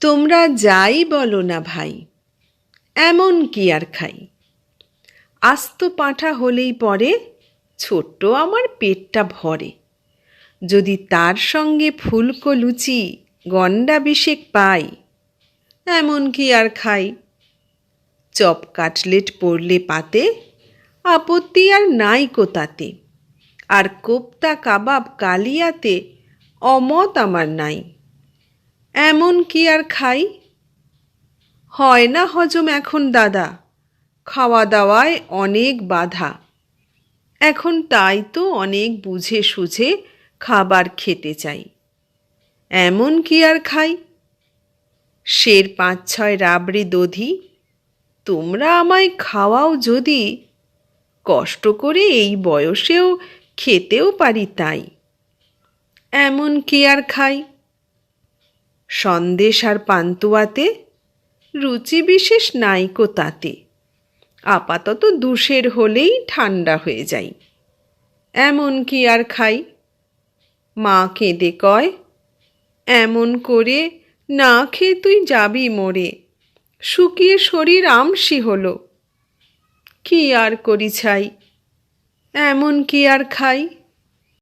তোমরা যাই বলো না ভাই, এমন কি আর খাই? আস্ত পাঁঠা হলেই পরে, ছোট্ট আমার পেটটা ভরে। যদি তার সঙ্গে ফুলকো লুচি গন্ডা বিশেক পাই, এমন কি আর খাই? চপ কাটলেট পড়লে পাতে, আপত্তি আর নাই কোতাতে আর কোপ্তা কাবাব কালিয়াতে, অমত আমার নাই। এমন কি আর খাই? হয় না হজম এখন দাদা। খাওয়া দাওয়ায় অনেক বাধা। এখন তাই তো অনেক বুঝে সুঝে খাবার খেতে চাই। এমন কি আর খাই? শের পাঁচ ছয় রাবড়ি দধি। তোমরা আমায় খাওয়াও যদি, কষ্ট করে এই বয়সেও খেতেও পারি তাই। এমন কি আর খাই? সন্দেশ আর পান্তুয়াতে, রুচি বিশেষ নাইকো তাতে। আপাতত দুষের হলেই ঠান্ডা হয়ে যাই। এমন কি আর খাই? মা কেঁদে কয়, এমন করে না খেয়ে তুই যাবি মোরে। শুকিয়ে শরীর আমসি হলো। কি আর করি ছাই? এমন কি আর খাই?